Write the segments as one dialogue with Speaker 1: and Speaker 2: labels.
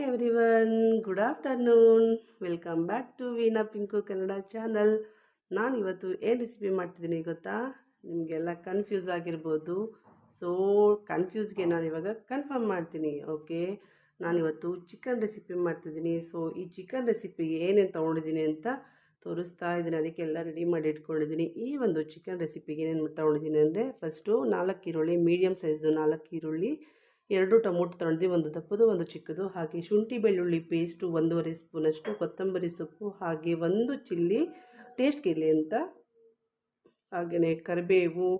Speaker 1: Hi everyone good afternoon welcome back to Veena Pinku Kannada channel ನಾನು ಇವತ್ತು ಏನು recipe ಮಾಡ್ತಿದ್ದೀನಿ ಗೊತ್ತಾ? ನಿಮಗೆಲ್ಲ ಕನ್ಫ್ಯೂಸ್ ಆಗಿರ್ಬೋದು. ಸೊ ಕನ್ಫ್ಯೂಸ್ಗೆ ನಾನು ಇವಾಗ ಕನ್ಫರ್ಮ್ ಮಾಡ್ತೀನಿ ಓಕೆ ನಾನಿವತ್ತು ಚಿಕನ್ ರೆಸಿಪಿ ಮಾಡ್ತಿದ್ದೀನಿ. ಸೊ ಈ ಚಿಕನ್ ರೆಸಿಪಿಗೆ ಏನೇನು ತೊಗೊಂಡಿದ್ದೀನಿ ಅಂತ ತೋರಿಸ್ತಾ ಇದ್ದೀನಿ. ಅದಕ್ಕೆಲ್ಲ ರೆಡಿ ಮಾಡಿ ಇಟ್ಕೊಂಡಿದ್ದೀನಿ. ಈ ಒಂದು ಚಿಕನ್ ರೆಸಿಪಿಗೆ ಏನೇನು ತೊಗೊಂಡಿದ್ದೀನಿ ಅಂದರೆ ಫಸ್ಟು ನಾಲ್ಕು ಈರುಳ್ಳಿ ಮೀಡಿಯಮ್ ಸೈಜ್ದು ನಾಲ್ಕು ಈರುಳ್ಳಿ ಎರಡು ಟೊಮೊಟೊ ತೊಳೆದು, ಒಂದು ದಪ್ಪದು, ಒಂದು ಚಿಕ್ಕದು, ಹಾಗೆ ಶುಂಠಿ ಬೆಳ್ಳುಳ್ಳಿ ಪೇಸ್ಟು ಒಂದೂವರೆ ಸ್ಪೂನಷ್ಟು ಕೊತ್ತಂಬರಿ ಸೊಪ್ಪು, ಹಾಗೆ ಒಂದು ಚಿಲ್ಲಿ ಟೇಸ್ಟ್ ಇರಲಿ ಅಂತ. ಹಾಗೆಯೇ ಕರಿಬೇವು,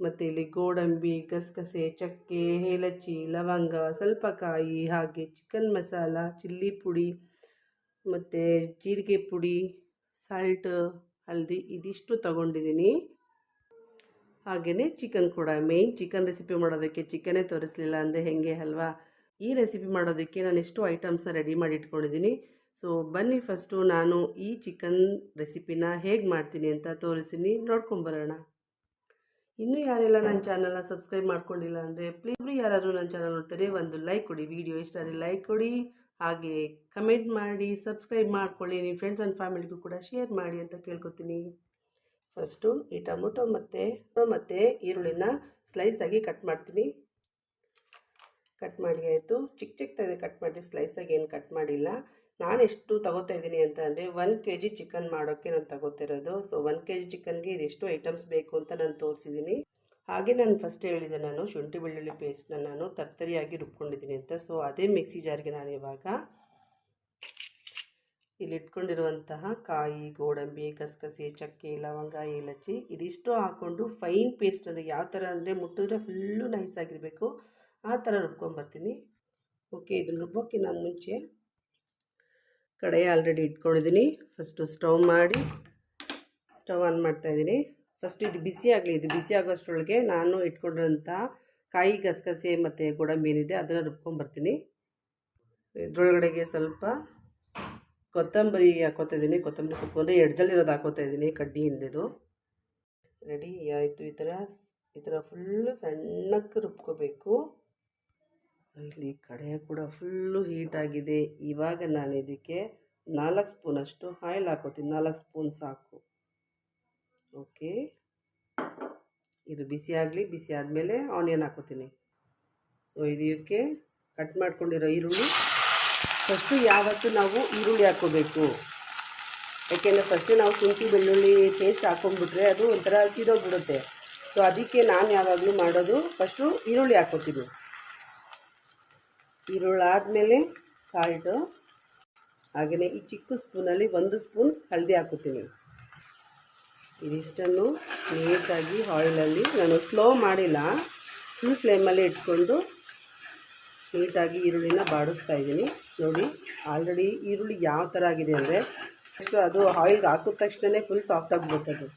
Speaker 1: ಮತ್ತು ಇಲ್ಲಿ ಗೋಡಂಬಿ, ಗಸಗಸೆ, ಚಕ್ಕೆ, ಏಲಕ್ಕಿ, ಲವಂಗ ಸ್ವಲ್ಪ ಕಾಯಿ ಹಾಗೆ ಚಿಕನ್ ಮಸಾಲ ಚಿಲ್ಲಿ ಪುಡಿ, ಮತ್ತು ಜೀರಿಗೆ ಪುಡಿ ಸಾಲ್ಟ್ ಹಲ್ದಿ, ಇದಿಷ್ಟು ತಗೊಂಡಿದ್ದೀನಿ. ಹಾಗೆಯೇ ಚಿಕನ್ ಕೂಡ. ಮೇಯ್ನ್ ಚಿಕನ್ ರೆಸಿಪಿ ಮಾಡೋದಕ್ಕೆ ಚಿಕನೇ ತೋರಿಸಲಿಲ್ಲ ಅಂದರೆ ಹೇಗೆ ಅಲ್ವಾ? ಈ ರೆಸಿಪಿ ಮಾಡೋದಕ್ಕೆ ನಾನು ಎಷ್ಟು ಐಟಮ್ಸ್ನ ರೆಡಿ ಮಾಡಿ ಇಟ್ಕೊಂಡಿದ್ದೀನಿ ಸೊ ಬನ್ನಿ ಫಸ್ಟು ನಾನು ಈ ಚಿಕನ್ ರೆಸಿಪಿನ ಹೇಗೆ ಮಾಡ್ತೀನಿ ಅಂತ ತೋರಿಸ್ತೀನಿ. ನೋಡ್ಕೊಂಬರೋಣ ಇನ್ನೂ ಯಾರೆಲ್ಲ ನನ್ನ ಚಾನಲ್ನ ಸಬ್ಸ್ಕ್ರೈಬ್ ಮಾಡ್ಕೊಂಡಿಲ್ಲ ಅಂದರೆ ಪ್ಲೀಸ್ ಯಾರಾದರೂ ನನ್ನ ಚಾನಲ್ ನೋಡ್ತಾರೆ, ಒಂದು ಲೈಕ್ ಕೊಡಿ. ವಿಡಿಯೋ ಇಷ್ಟ ಆದರೆ ಲೈಕ್ ಕೊಡಿ. ಹಾಗೆ ಕಮೆಂಟ್ ಮಾಡಿ ಸಬ್ಸ್ಕ್ರೈಬ್ ಮಾಡ್ಕೊಳ್ಳಿ. ನಿಮ್ಮ ಫ್ರೆಂಡ್ಸ್ ಆ್ಯಂಡ್ ಫ್ಯಾಮಿಲಿಗೂ ಕೂಡ ಶೇರ್ ಮಾಡಿ ಅಂತ ಕೇಳ್ಕೊತೀನಿ. ಫಸ್ಟು ಈ ಟೊಮೊಟೊ ಮತ್ತು ಮತ್ತು ಈರುಳ್ಳಿನ ಸ್ಲೈಸಾಗಿ ಕಟ್ ಮಾಡ್ತೀನಿ. ಕಟ್ ಮಾಡಿ ಆಯಿತು. ಚಿಕ್ಕ ಚಿಕ್ಕದಾಗಿ ಕಟ್ ಮಾಡಿದೆ ಸ್ಲೈಸಾಗಿ ಏನು ಕಟ್ ಮಾಡಿಲ್ಲ. ನಾನು ಎಷ್ಟು ತಗೋತಾ ಇದ್ದೀನಿ ಅಂತ ಅಂದರೆ ಒನ್ ಕೆ ಜಿ ಚಿಕನ್ ಮಾಡೋಕ್ಕೆ ನಾನು ತಗೋತಿರೋದು. ಸೊ ಒನ್ ಕೆ ಜಿ ಚಿಕನ್ಗೆ ಇದೆಷ್ಟು ಐಟಮ್ಸ್ ಬೇಕು ಅಂತ ನಾನು ತೋರಿಸಿದ್ದೀನಿ ಹಾಗೆ ನಾನು ಫಸ್ಟ್ ಹೇಳಿದೆ ನಾನು ಶುಂಠಿ ಬೆಳ್ಳುಳ್ಳಿ ಪೇಸ್ಟ್ನ ನಾನು ತರ್ತರಿಯಾಗಿ ರುಬ್ಕೊಂಡಿದ್ದೀನಿ ಅಂತ. ಸೊ ಅದೇ ಮಿಕ್ಸಿ ಜಾರಿಗೆ ನಾನು ಇವಾಗ ಇಲ್ಲಿ ಇಟ್ಕೊಂಡಿರುವಂತಹ ಕಾಯಿ, ಗೋಡಂಬಿ ಗಸಗಸೆ ಚಕ್ಕೆ, ಲವಂಗ ಏಲಚ್ಚಿ ಇದಿಷ್ಟು ಹಾಕ್ಕೊಂಡು ಫೈನ್ ಪೇಸ್ಟ್ ಅಂದರೆ ಯಾವ ಥರ ಅಂದರೆ ಮುಟ್ಟಿದ್ರೆ ಫುಲ್ಲು ನೈಸ್ ಆಗಿರಬೇಕು. ಆ ಥರ ರುಬ್ಕೊಂಬರ್ತೀನಿ ಓಕೆ ಇದನ್ನು ರುಬ್ಬೋಕ್ಕಿಂತ ಮುಂಚೆ ಕಡೆಯ ಆಲ್ರೆಡಿ ಇಟ್ಕೊಂಡಿದ್ದೀನಿ ಫಸ್ಟು ಸ್ಟವ್ ಮಾಡಿ ಸ್ಟವ್ ಆನ್ ಮಾಡ್ತಾಯಿದ್ದೀನಿ ಫಸ್ಟ್ ಇದು ಬಿಸಿ ಆಗಲಿ, ಇದು ಬಿಸಿ ಆಗೋಷ್ಟರೊಳಗೆ ನಾನು ಇಟ್ಕೊಂಡಿರೋಂಥ ಕಾಯಿ ಗಸಗಸೆ ಮತ್ತು ಗೋಡಂಬಿ ಏನಿದೆ ಅದನ್ನು ರುಬ್ಕೊಂಬರ್ತೀನಿ ಇದ್ರೊಳಗಡೆಗೆ ಸ್ವಲ್ಪ ಕೊತ್ತಂಬರಿ ಹಾಕೋತಾ ಕೊತ್ತಂಬರಿ ಸೊಪ್ಪು ಅಂದರೆ ಎಡ್ಜಲ್ಲಿರೋದು ಹಾಕೋತಾ ಇದ್ದೀನಿ. ಕಡ್ಡಿ ಹಿಂದಿದು ರೆಡಿ? ಆಯಿತು. ಈ ಥರ ಈ ಥರ ಫುಲ್ಲು ಸಣ್ಣಕ್ಕೆ ರುಬ್ಕೋಬೇಕು. ಇಲ್ಲಿ ಕಡೆ ಕೂಡ ಫುಲ್ಲು ಹೀಟಾಗಿದೆ ಇವಾಗ ನಾನು ಇದಕ್ಕೆ ನಾಲ್ಕು ಸ್ಪೂನಷ್ಟು ಆಯಿಲ್ ಹಾಕೋತೀನಿ. ನಾಲ್ಕು ಸ್ಪೂನ್ ಸಾಕು. ಓಕೆ. ಇದು ಬಿಸಿ ಆಗಲಿ, ಬಿಸಿ ಆದಮೇಲೆ ಆನಿಯನ್ ಹಾಕೋತೀನಿ. ಸೊ ಇದಕ್ಕೆ ಕಟ್ ಮಾಡ್ಕೊಂಡಿರೋ ಈರುಳ್ಳಿ. ಫಸ್ಟು ಯಾವತ್ತು ನಾವು ಈರುಳ್ಳಿ ಹಾಕ್ಕೋಬೇಕು. ಯಾಕೆಂದರೆ ಫಸ್ಟು ನಾವು ಶುಂಠಿ, ಬೆಳ್ಳುಳ್ಳಿ ಪೇಸ್ಟ್ ಹಾಕೊಂಡ್ಬಿಟ್ರೆ ಅದು ಒಂಥರ ಸೀದೋಗ್ಬಿಡುತ್ತೆ. ಸೊ ಅದಕ್ಕೆ ನಾನು ಯಾವಾಗಲೂ ಮಾಡೋದು ಫಸ್ಟು ಈರುಳ್ಳಿ ಹಾಕ್ಕೋತೀನಿ ಈರುಳ್ಳಿ ಆದಮೇಲೆ ಸಾಲ್ಟು ಹಾಗೆಯೇ ಈ ಚಿಕ್ಕ ಸ್ಪೂನಲ್ಲಿ ಒಂದು ಸ್ಪೂನ್ ಹಳದಿ ಹಾಕೋತೀನಿ ಇದಿಷ್ಟನ್ನು ನೀಟಾಗಿ ಆಯಿಲಲ್ಲಿ ನಾನು ಸ್ಲೋ ಮಾಡಿಲ್ಲ ಫುಲ್ ಫ್ಲೇಮಲ್ಲಿ ಇಟ್ಕೊಂಡು ನೀಟಾಗಿ ಈರುಳ್ಳಿನ ಬಾಡಿಸ್ತಾ ಇದ್ದೀನಿ. ನೋಡಿ, ಆಲ್ರೆಡಿ ಈರುಳ್ಳಿ ಯಾವ ಥರ ಆಗಿದೆ ಅಂದರೆ ಅದು ಆಯಿಲ್ಗೆ ಹಾಕಿದ ತಕ್ಷಣ ಫುಲ್ ಸಾಫ್ಟ್ ಆಗಿಬಿಡ್ತದೆ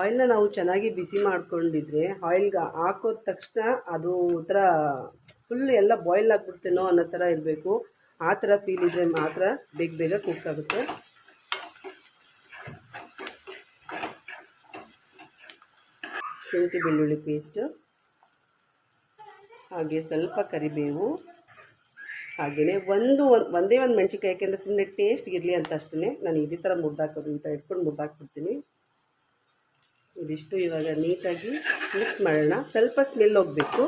Speaker 1: ಆಯಿಲ್ನ ನಾವು ಚೆನ್ನಾಗಿ ಬಿಸಿ ಮಾಡ್ಕೊಂಡಿದ್ರೆ ಆಯಿಲ್ಗೆ ಹಾಕೋದ ತಕ್ಷಣ ಅದು ಒಂಥರ ಫುಲ್ ಎಲ್ಲ ಬಾಯ್ಲ್ ಆಗಿಬಿಡ್ತೇನೋ ಅನ್ನೋ ಥರ ಇರಬೇಕು. ಆ ಥರ ಫೀಲ್ ಇದ್ದರೆ ಮಾತ್ರ ಬೇಗ ಬೇಗ ಕುಕ್ ಆಗುತ್ತೆ. ಶುಂಠಿ ಬೆಳ್ಳುಳ್ಳಿ ಪೇಸ್ಟು ಹಾಗೆ ಸ್ವಲ್ಪ ಕರಿಬೇವು ಹಾಗೆಯೇ ಒಂದು ಒಂದೇ ಒಂದು ಮೆಣಸಿನ್ಕಾಯಿ, ಯಾಕೆಂದರೆ ಸುಮ್ಮನೆ ಟೇಸ್ಟ್ ಇರಲಿ ಅಂತ ಅಷ್ಟೇ ನಾನು ಇದೇ ಥರ ಮುದ್ದಾಕೋದು ಥರ ಇಟ್ಕೊಂಡು ಮುದ್ದಾಕ್ಬಿಡ್ತೀನಿ ಇದಿಷ್ಟು ಇವಾಗ ನೀಟಾಗಿ ಮಿಕ್ಸ್ ಮಾಡೋಣ. ಸ್ವಲ್ಪ ಸ್ಮೆಲ್ ಹೋಗಬೇಕು.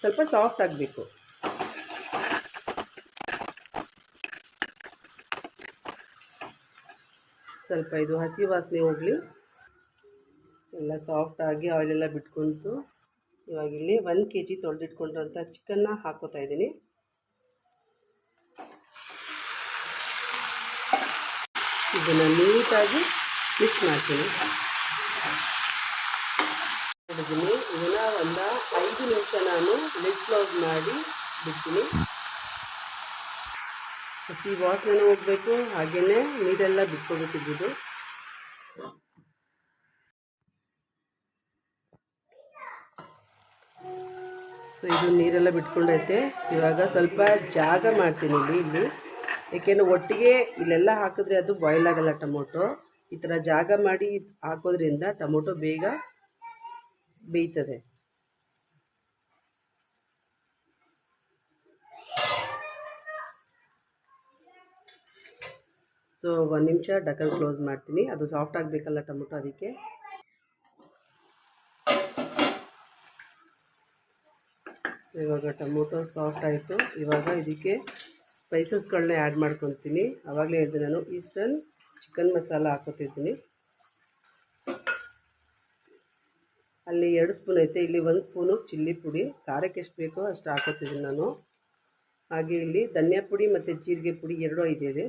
Speaker 1: ಸ್ವಲ್ಪ ಸಾಫ್ಟ್ ಆಗಬೇಕು. ಸ್ವಲ್ಪ ಇದು ಹಸಿ ವಾಸನೆ ಹೋಗಲಿ. ಎಲ್ಲ ಸಾಫ್ಟಾಗಿ ಆಯಿಲೆಲ್ಲ ಬಿಟ್ಕೊಂತು ಇವಾಗ ಇಲ್ಲಿ ಒಂದು ಕೆ ಜಿ ತೊಳೆದಿಟ್ಕೊಂಡಂಥ ಚಿಕನ್ನ ಹಾಕೋತಾ ಇದ್ದೀನಿ. ಇದನ್ನು ನೀಟಾಗಿ ಮಿಕ್ಸ್ ಮಾಡ್ತೀನಿ. ಇದನ್ನು ಒಂದು ಐದು ನಿಮಿಷ ನಾನು ಲಿಡ್ ಕ್ಲೋಸ್ ಮಾಡಿ ಬಿಡ್ತೀನಿ. ಹಸಿ ವಾಸನೆ ಹೋಗಬೇಕು ಹಾಗೆಯೇ ನೀರೆಲ್ಲ ಬಿಟ್ಕೊಬೇಕಿದ್ದು ಸೊ ಇದು ನೀರೆಲ್ಲ ಬಿಟ್ಕೊಂಡೈತೆ. ಇವಾಗ ಸ್ವಲ್ಪ ಜಾಗ ಮಾಡ್ತೀನಿ ಇಲ್ಲಿ ಇಲ್ಲಿ. ಏಕೆಂದರೆ ಒಟ್ಟಿಗೆ ಇಲ್ಲೆಲ್ಲ ಹಾಕಿದ್ರೆ ಅದು ಬಾಯ್ಲ್ ಆಗಲ್ಲ ಟೊಮೊಟೊ. ಈ ಥರ ಜಾಗ ಮಾಡಿ ಹಾಕೋದ್ರಿಂದ ಟೊಮೊಟೊ ಬೇಗ ಬೇಯ್ತದೆ. ಸೊ ಒಂದು ನಿಮಿಷ ಡಕಲ್ ಕ್ಲೋಸ್ ಮಾಡ್ತೀನಿ. ಅದು ಸಾಫ್ಟ್ ಆಗಬೇಕಲ್ಲ ಟೊಮೊಟೊ ಅದಕ್ಕೆ. ಇವಾಗ ಟೊಮೊಟೊ ಸಾಫ್ಟ್ ಆಯಿತು. ಇವಾಗ ಇದಕ್ಕೆ ಸ್ಪೈಸಸ್ಗಳನ್ನ ಆ್ಯಡ್ ಮಾಡ್ಕೊತೀನಿ. ಆವಾಗಲೇ ಇದು ನಾನು ಈಸ್ಟರ್ನ್ ಚಿಕನ್ ಮಸಾಲ ಹಾಕೋತಿದ್ದೀನಿ. ಅಲ್ಲಿ ಎರಡು ಸ್ಪೂನ್ ಐತೆ. ಇಲ್ಲಿ ಒಂದು ಸ್ಪೂನು ಚಿಲ್ಲಿ ಪುಡಿ. ಖಾರಕ್ಕೆ ಎಷ್ಟು ಬೇಕೋ ಅಷ್ಟು ಹಾಕೋತಿದ್ದೀನಿ ನಾನು. ಹಾಗೆ ಇಲ್ಲಿ ಧನಿಯಾ ಪುಡಿ ಮತ್ತು ಜೀರಿಗೆ ಪುಡಿ ಎರಡೂ ಇದೆ.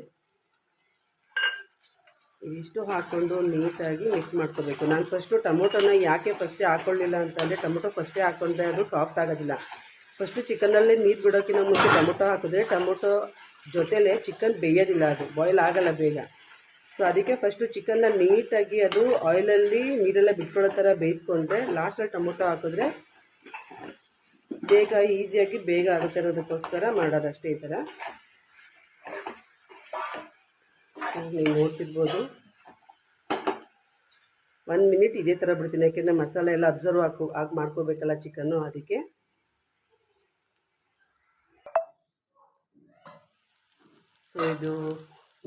Speaker 1: ಇದಿಷ್ಟು ಹಾಕ್ಕೊಂಡು ನೀಟಾಗಿ ಮಿಕ್ಸ್ ಮಾಡ್ಕೋಬೇಕು. ನಾನು ಫಸ್ಟು ಟೊಮೊಟೊನ ಯಾಕೆ ಫಸ್ಟೇ ಹಾಕ್ಕೊಳ್ಳಿಲ್ಲ ಅಂತಂದರೆ ಟೊಮೊಟೊ ಫಸ್ಟೇ ಹಾಕ್ಕೊಂಡ್ರೆ ಅದು ಸಾಫ್ಟ್ ಆಗೋದಿಲ್ಲ. ಫಸ್ಟು ಚಿಕನಲ್ಲೇ ನೀರು ಬಿಡೋಕ್ಕಿಂತ ಮುಂಚೆ ಟೊಮೊಟೊ ಹಾಕಿದ್ರೆ ಟೊಮೊಟೊ ಜೊತೆಲೇ ಚಿಕನ್ ಬೇಯೋದಿಲ್ಲ ಅದು ಬಾಯ್ಲ್ ಆಗಲ್ಲ ಬೇಗ. ಸೊ ಅದಕ್ಕೆ ಫಸ್ಟು ಚಿಕನ್ನ ನೀಟಾಗಿ ಅದು ಆಯಿಲಲ್ಲಿ ನೀರೆಲ್ಲ ಬಿಟ್ಕೊಳ್ಳೋ ಥರ ಬೇಯಿಸ್ಕೊಂಡ್ರೆ ಲಾಸ್ಟಲ್ಲಿ ಟೊಮೊಟೊ ಹಾಕಿದ್ರೆ ಬೇಗ ಈಸಿಯಾಗಿ ಬೇಗ ಆಗುತ್ತೆ ಅನ್ನೋದಕ್ಕೋಸ್ಕರ ಮಾಡೋದಷ್ಟೇ ಈ ಥರ ನೀವು ನೋಡ್ತಿರ್ಬೋದು. ಒಂದು ಮಿನಿಟ್ ಇದೇ ಥರ ಬಿಡ್ತೀನಿ, ಯಾಕೆಂದರೆ ಮಸಾಲೆ ಎಲ್ಲ ಅಬ್ಸರ್ವ್ ಹಾಕೋ ಆಗಿ ಮಾಡ್ಕೋಬೇಕಲ್ಲ ಚಿಕನ್ನು ಅದಕ್ಕೆ. ಸೊ ಇದು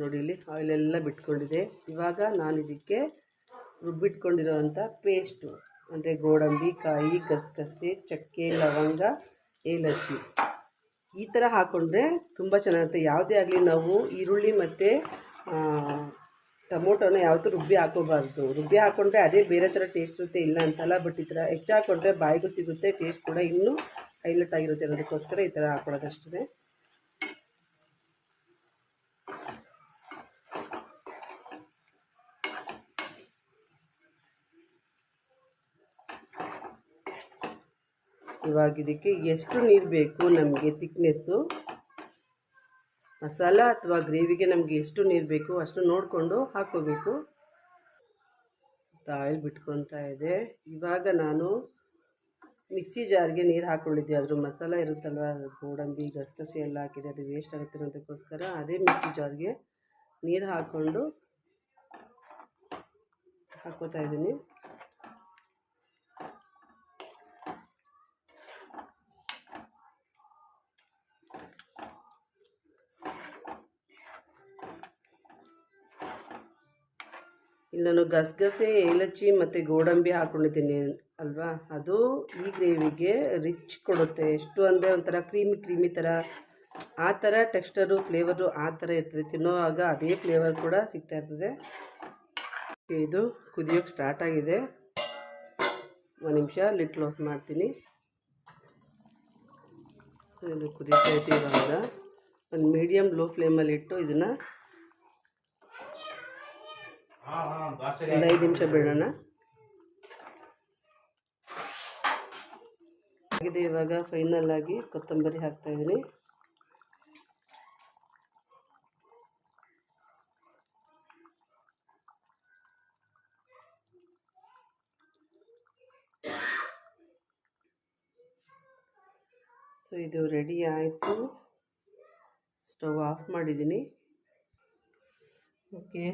Speaker 1: ನೋಡಿ ಇಲ್ಲಿ ಆಯಿಲೆಲ್ಲ ಬಿಟ್ಕೊಂಡಿದೆ. ಇವಾಗ ನಾನು ಇದಕ್ಕೆ ರುಬ್ಬಿಟ್ಕೊಂಡಿರೋವಂಥ ಪೇಸ್ಟು ಅಂದರೆ ಗೋಡಂಬಿ, ಕಾಯಿ, ಗಸಗಸೆ, ಚಕ್ಕೆ, ಲವಂಗ ಏಲಚ್ಚಿ ಈ ಥರ ಹಾಕ್ಕೊಂಡ್ರೆ ತುಂಬ ಚೆನ್ನಾಗಿರುತ್ತೆ. ಯಾವುದೇ ಆಗಲಿ ನಾವು ಈರುಳ್ಳಿ ಮತ್ತು ಟೊಮೊಟೊನ ಯಾವತ್ತೂ ರುಬ್ಬಿ ಹಾಕೋಬಾರ್ದು ರುಬ್ಬಿ ಹಾಕೊಂಡ್ರೆ ಅದೇ ಬೇರೆ ಥರ ಟೇಸ್ಟ್ ಇರುತ್ತೆ, ಇಲ್ಲ ಅಂತಲ್ಲ ಬಟ್ ಈ ಥರ ಹೆಚ್ಚು ಹಾಕೊಂಡ್ರೆ ಬಾಯಿಗೂ ಸಿಗುತ್ತೆ ಟೇಸ್ಟ್ ಕೂಡ ಇನ್ನೂ ಹೈಲೈಟ್ ಆಗಿರುತ್ತೆ ಅನ್ನೋದಕ್ಕೋಸ್ಕರ ಈ ಥರ ಹಾಕ್ಕೊಳ್ಳೋದಷ್ಟೇ ಇವಾಗ ಇದಕ್ಕೆ ಎಷ್ಟು ನೀರು ಬೇಕು ನಮಗೆ ತಿಕ್ನೆಸ್ಸು ಮಸಾಲ ಅಥವಾ ಗ್ರೇವಿಗೆ ನಮಗೆ ಎಷ್ಟು ನೀರು ಬೇಕು ಅಷ್ಟು ನೋಡಿಕೊಂಡು ಹಾಕ್ಕೋಬೇಕು ಆಯಿಲ್ ಬಿಟ್ಕೊತಾ ಇದೆ. ಇವಾಗ ನಾನು ಮಿಕ್ಸಿ ಜಾರ್ಗೆ ನೀರು ಹಾಕ್ಕೊಂಡಿದ್ದೆ ಆದರೂ ಮಸಾಲ ಇರುತ್ತಲ್ವ? ಗೋಡಂಬಿ, ಗಸಗಸೆ ಎಲ್ಲ ಹಾಕಿದೆ ಅದು ವೇಸ್ಟ್ ಆಗುತ್ತೆ ಅನ್ನೋದಕ್ಕೋಸ್ಕರ ಅದೇ ಮಿಕ್ಸಿ ಜಾರ್ಗೆ ನೀರು ಹಾಕ್ಕೊಂಡು ಹಾಕೋತಾ ಇದ್ದೀನಿ. ಇಲ್ಲಿ ನಾನು ಗಸಗಸೆ, ಏಲಕ್ಕಿ ಮತ್ತು ಗೋಡಂಬಿ ಹಾಕ್ಕೊಂಡಿದ್ದೀನಿ ಅಲ್ವಾ? ಅದು ಈ ಗ್ರೇವಿಗೆ ರಿಚ್ ಕೊಡುತ್ತೆ. ಎಷ್ಟು ಅಂದರೆ ಒಂಥರ ಕ್ರೀಮಿ ಕ್ರೀಮಿ ಥರ. ಆ ಥರ ಟೆಕ್ಸ್ಟರು ಫ್ಲೇವರು ಆ ಥರ ಇರ್ತದೆ. ತಿನ್ನೋವಾಗ ಅದೇ ಫ್ಲೇವರ್ ಕೂಡ ಸಿಗ್ತಾ ಇರ್ತದೆ. ಇದು ಕುದಿಯೋಕ್ಕೆ ಸ್ಟಾರ್ಟ್ ಆಗಿದೆ. ಒಂದು ನಿಮಿಷ ಲಿಟ್ ಕ್ಲೋಸ್ ಮಾಡ್ತೀನಿ. ಕುದೀತಾ ಇವಾಗ. ಒಂದು ಮೀಡಿಯಮ್ ಲೋ ಫ್ಲೇಮಲ್ಲಿಟ್ಟು ಇದನ್ನು ಒಂದು ಐದು ನಿಮಿಷ ಬಿಡೋಣ. ಆಗಿದೆ ಇವಾಗ ಫೈನಲ್ ಆಗಿ ಕೊತ್ತಂಬರಿ ಹಾಕ್ತಾ ಇದ್ದೀನಿ. ಸೊ ಇದು ರೆಡಿ ಆಯಿತು. ಸ್ಟವ್ ಆಫ್ ಮಾಡಿದ್ದೀನಿ. ಓಕೆ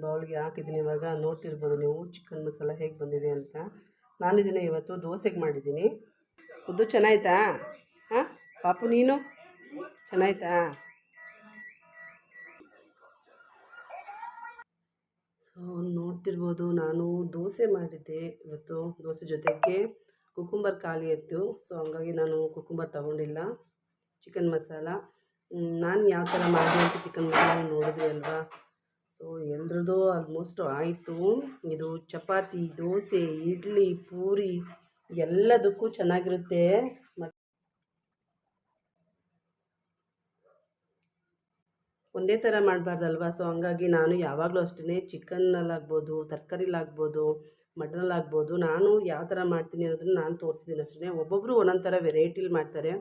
Speaker 1: ಬೌಲ್ಗೆ ಹಾಕಿದ್ದೀನಿ. ಇವಾಗ ನೋಡ್ತಿರ್ಬೋದು ನೀವು ಚಿಕನ್ ಮಸಾಲ ಹೇಗೆ ಬಂದಿದೆ ಅಂತ. ನಾನು ಇದನ್ನು ಇವತ್ತು ದೋಸೆಗೆ ಮಾಡಿದ್ದೀನಿ. ಉದ್ದು ಚೆನ್ನಾಯ್ತಾ? ಹಾಂ? ಪಾಪು, ನೀನು? ಚೆನ್ನಾಯ್ತಾ? ಸೊ, ನೋಡ್ತಿರ್ಬೋದು ನಾನು ದೋಸೆ ಮಾಡಿದ್ದೆ ಇವತ್ತು ದೋಸೆ ಜೊತೆಗೆ ಕುಕುಂಬರ್ ಖಾಲಿ ಇತ್ತು. ಸೊ, ಹಂಗಾಗಿ ನಾನು ಕುಕುಂಬರ್ ತಗೊಂಡಿಲ್ಲ. ಚಿಕನ್ ಮಸಾಲ. ನಾನು ಯಾವ ಥರ ಮಾಡಿದೆ ಚಿಕನ್ ಮಸಾಲ ನೋಡಿದೆ ಅಲ್ವಾ? ಸೊ ಎಲ್ರದ್ದು ಆಲ್ಮೋಸ್ಟ್ ಆಯಿತು. ಇದು ಚಪಾತಿ, ದೋಸೆ, ಇಡ್ಲಿ, ಪೂರಿ ಎಲ್ಲದಕ್ಕೂ ಚೆನ್ನಾಗಿರುತ್ತೆ. ಮತ್ತು ಒಂದೇ ಥರ ಮಾಡಬಾರ್ದಲ್ವಾ? ಸೊ ಹಂಗಾಗಿ ನಾನು ಯಾವಾಗಲೂ ಅಷ್ಟೇ ಚಿಕನ್ನಲ್ಲಾಗ್ಬೋದು ತರಕಾರಿಲಾಗ್ಬೋದು ಮಟನಲ್ಲಾಗ್ಬೋದು, ನಾನು ಯಾವ ಥರ ಮಾಡ್ತೀನಿ ಅನ್ನೋದನ್ನು ನಾನು ತೋರಿಸಿದ್ದೀನಿ ಅಷ್ಟೇ ಒಬ್ಬೊಬ್ಬರು ಒಂದೊಂದು ಥರ ವೆರೈಟಿಲಿ ಮಾಡ್ತಾರೆ.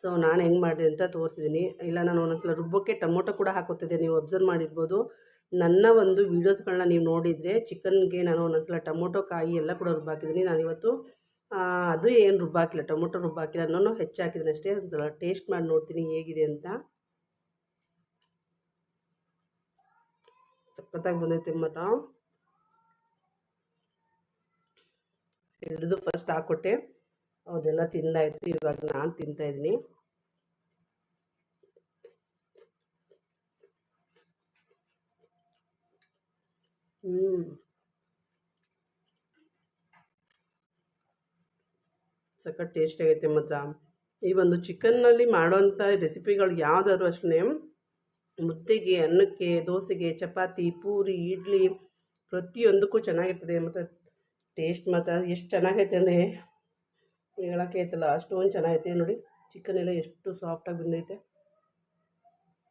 Speaker 1: ಸೊ ನಾನು ಹೆಂಗೆ ಮಾಡಿದೆ ಅಂತ ತೋರಿಸಿದ್ದೀನಿ ಇಲ್ಲ, ನಾನು ಒಂದೊಂದ್ಸಲ ರುಬ್ಬೋಕ್ಕೆ ಟೊಮೊಟೊ ಕೂಡ ಹಾಕೋತಿದ್ದೆ. ನೀವು ಅಬ್ಸರ್ವ್ ಮಾಡಿರ್ಬೋದು. ನನ್ನ ಒಂದು ವೀಡಿಯೋಸ್ಗಳನ್ನ ನೀವು ನೋಡಿದರೆ ಚಿಕನ್ಗೆ ನಾನು ಒಂದೊಂದ್ಸಲ ಟೊಮೊಟೊ, ಕಾಯಿ ಎಲ್ಲ ಕೂಡ ರುಬ್ಬಾಕಿದ್ದೀನಿ ನಾನು ಇವತ್ತು ಅದು ಏನು ರುಬ್ಬಾಕಿಲ್ಲ ಟೊಮೊಟೊ ರುಬ್ಬಾಕಿಲ್ಲ ನಾನು ಹೆಚ್ಚಾಕಿದ್ದೀನಿ ಅಷ್ಟೇ. ಒಂದ್ಸಲ ಟೇಸ್ಟ್ ಮಾಡಿ ನೋಡ್ತೀನಿ ಹೇಗಿದೆ ಅಂತ. ಸಖತ್ತಾಗಿ ಬಂದೈತೆ ಮಟ. ಹಿಡಿದು ಫಸ್ಟ್ ಹಾಕ್ಕೊಟ್ಟೆ. ಅದೆಲ್ಲ ತಿಂದಾಯಿತು. ಇವಾಗ ನಾನು ತಿಂತಾಯಿದ್ದೀನಿ ಹ್ಞೂ ಸಖತ್ ಟೇಸ್ಟ್ ಆಗೈತೆ ಮಾತ್ರ. ಈ ಒಂದು ಚಿಕನ್ನಲ್ಲಿ ಮಾಡೋಂಥ ರೆಸಿಪಿಗಳು ಯಾವುದಾದ್ರು ಅಷ್ಟೇ ಮುದ್ದೆಗೆ, ಅನ್ನಕ್ಕೆ, ದೋಸೆಗೆ, ಚಪಾತಿ, ಪೂರಿ, ಇಡ್ಲಿ ಪ್ರತಿಯೊಂದಕ್ಕೂ ಚೆನ್ನಾಗಿರ್ತದೆ ಮತ್ತು ಟೇಸ್ಟ್ ಮಾತ್ರ ಎಷ್ಟು ಚೆನ್ನಾಗೈತೆ ಅಂದರೆ ಹೇಳೋಕ್ಕೆ ಆಯ್ತಲ್ಲ, ಅಷ್ಟೊಂದು ಚೆನ್ನಾಗೈತೆ ನೋಡಿ. ಚಿಕನ್ ಎಲ್ಲ ಎಷ್ಟು ಸಾಫ್ಟಾಗಿ ಬಂದೈತೆ.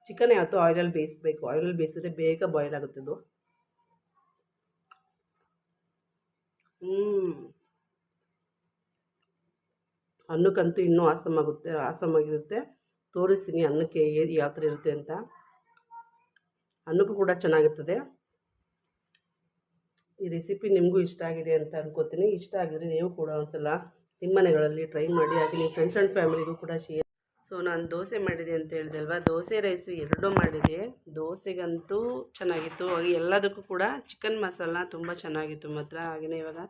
Speaker 1: ಚಿಕನ್ ಯಾವತ್ತು ಆಯಿಲಲ್ಲಿ ಬೇಯಿಸ್ಬೇಕು. ಆಯಿಲಲ್ಲಿ ಬೇಯಿಸಿದ್ರೆ ಬೇಗ ಬಾಯ್ಲ್ ಆಗುತ್ತೆ ಇದು ಹ್ಞೂ ಅನ್ನಕ್ಕಂತೂ ಇನ್ನೂ ಆಸಮಾಗುತ್ತೆ ಆಸಮಾಗಿರುತ್ತೆ ತೋರಿಸ್ತೀನಿ ಅನ್ನಕ್ಕೆ ಯಾವ ಥರ ಇರುತ್ತೆ ಅಂತ. ಅನ್ನಕ್ಕೂ ಕೂಡ ಚೆನ್ನಾಗಿರ್ತದೆ. ಈ ರೆಸಿಪಿ ನಿಮಗೂ ಇಷ್ಟ ಆಗಿದೆ ಅಂತ ಅನ್ಕೋತೀನಿ. ಇಷ್ಟ ಆಗಿದ್ರೆ ನೀವು ಕೂಡ ಒಂದ್ಸಲ ನಿಮ್ಮ ಮನೆಗಳಲ್ಲಿ ಟ್ರೈ ಮಾಡಿ, ಹಾಗೆ ನಿಮ್ಮ ಫ್ರೆಂಡ್ಸ್ ಆ್ಯಂಡ್ ಫ್ಯಾಮಿಲಿಗೂ ಕೂಡ ಶೇರ್ ಸೊ ನಾನು ದೋಸೆ ಮಾಡಿದೆ ಅಂತ ಹೇಳಿದೆ ಅಲ್ವಾ ದೋಸೆ ರೈಸು ಎರಡೂ ಮಾಡಿದೆ. ದೋಸೆಗಂತೂ ಚೆನ್ನಾಗಿತ್ತು. ಹಾಗೆ ಎಲ್ಲದಕ್ಕೂ ಕೂಡ ಚಿಕನ್ ಮಸಾಲ ತುಂಬ ಚೆನ್ನಾಗಿತ್ತು ಮಾತ್ರ. ಹಾಗೆಯೇ ಇವಾಗ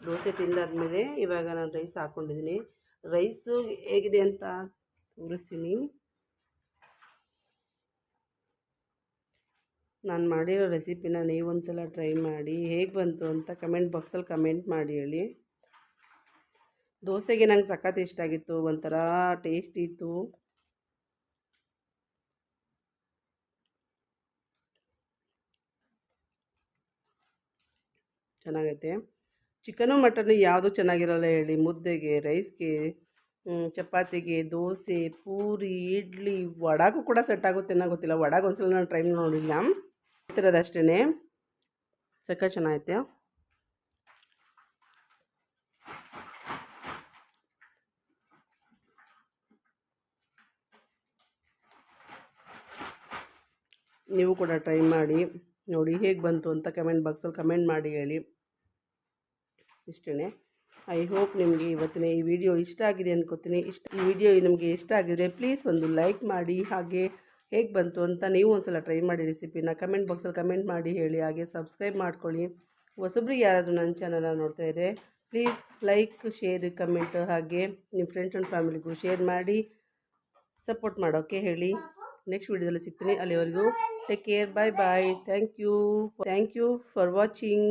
Speaker 1: ದೋಸೆ ತಿಂದಾದ್ಮೇಲೆ ಇವಾಗ ನಾನು ರೈಸ್ ಹಾಕ್ಕೊಂಡಿದ್ದೀನಿ ರೈಸು ಹೇಗಿದೆ ಅಂತ ತೋರಿಸ್ತೀನಿ. ನಾನು ಮಾಡಿರೋ ರೆಸಿಪಿನ ನೀವೊಂದು ಸಲ ಟ್ರೈ ಮಾಡಿ. ಹೇಗೆ ಬಂತು ಅಂತ ಕಮೆಂಟ್ ಬಾಕ್ಸಲ್ಲಿ ಕಮೆಂಟ್ ಮಾಡಿ ಹೇಳಿ. ದೋಸೆಗೆ ನಂಗೆ ಸಖತ್ ಇಷ್ಟ ಆಗಿತ್ತು, ಒಂಥರ ಟೇಸ್ಟ್ ಇತ್ತು. ಚೆನ್ನಾಗೈತೆ. ಚಿಕನು, ಮಟನ್ ಯಾವುದು ಚೆನ್ನಾಗಿರಲ್ಲ ಹೇಳಿ. ಮುದ್ದೆಗೆ, ರೈಸ್ಗೆ ಚಪಾತಿಗೆ, ದೋಸೆ, ಪೂರಿ, ಇಡ್ಲಿ, ವಡಾಗೂ ಕೂಡ ಸೆಟ್ ಆಗುತ್ತೆ ಅನ್ನೋ ಗೊತ್ತಿಲ್ಲ. ವಡಾಗ ಒಂದ್ಸಲ ನಾನು ಟ್ರೈ ನೋಡಿಲ್ಲ. ಈ ಥರದಷ್ಟೇ ಸಕ್ಕ ಚೆನ್ನಾಗೈತೆ. ನೀವು ಕೂಡ ಟ್ರೈ ಮಾಡಿ. ನೋಡಿ ಹೇಗೆ ಬಂತು ಅಂತ ಕಮೆಂಟ್ ಬಾಕ್ಸಲ್ಲಿ ಕಮೆಂಟ್ ಮಾಡಿ ಹೇಳಿ. ಇಷ್ಟೇ ಐ ಹೋಪ್ ನಿಮಗೆ ಇವತ್ತಿನ ಈ ವಿಡಿಯೋ ಇಷ್ಟ ಆಗಿದೆ ಅನ್ಕೋತೀನಿ. ಇಷ್ಟ ಈ ವಿಡಿಯೋ ನಿಮಗೆ ಇಷ್ಟ ಆಗಿದ್ರೆ ಪ್ಲೀಸ್ ಒಂದು ಲೈಕ್ ಮಾಡಿ. ಹಾಗೆ ಹೇಗೆ ಬಂತು ಅಂತ ನೀವು ಒಂದ್ಸಲ ಟ್ರೈ ಮಾಡಿ ರೆಸಿಪಿನ ಕಮೆಂಟ್ ಬಾಕ್ಸಲ್ಲಿ ಕಮೆಂಟ್ ಮಾಡಿ ಹೇಳಿ. ಹಾಗೆ ಸಬ್ಸ್ಕ್ರೈಬ್ ಮಾಡ್ಕೊಳ್ಳಿ. ಹೊಸಬ್ರಿಗೆ ಯಾರಾದರೂ ನನ್ನ ಚಾನಲ್ನ ನೋಡ್ತಾ ಇದ್ದರೆ ಪ್ಲೀಸ್ ಲೈಕ್ ಶೇರ್ ಕಮೆಂಟ್ ಹಾಗೆ ನಿಮ್ಮ ಫ್ರೆಂಡ್ಸ್ ಆ್ಯಂಡ್ ಫ್ಯಾಮಿಲಿಗೂ ಶೇರ್ ಮಾಡಿ ಸಪೋರ್ಟ್ ಮಾಡೋಕ್ಕೆ ಹೇಳಿ. ನೆಕ್ಸ್ಟ್ ವಿಡಿಯೋದಲ್ಲಿ ಸಿಗ್ತೀನಿ. ಅಲ್ಲಿವರೆಗೂ take care bye bye thank you thank you for watching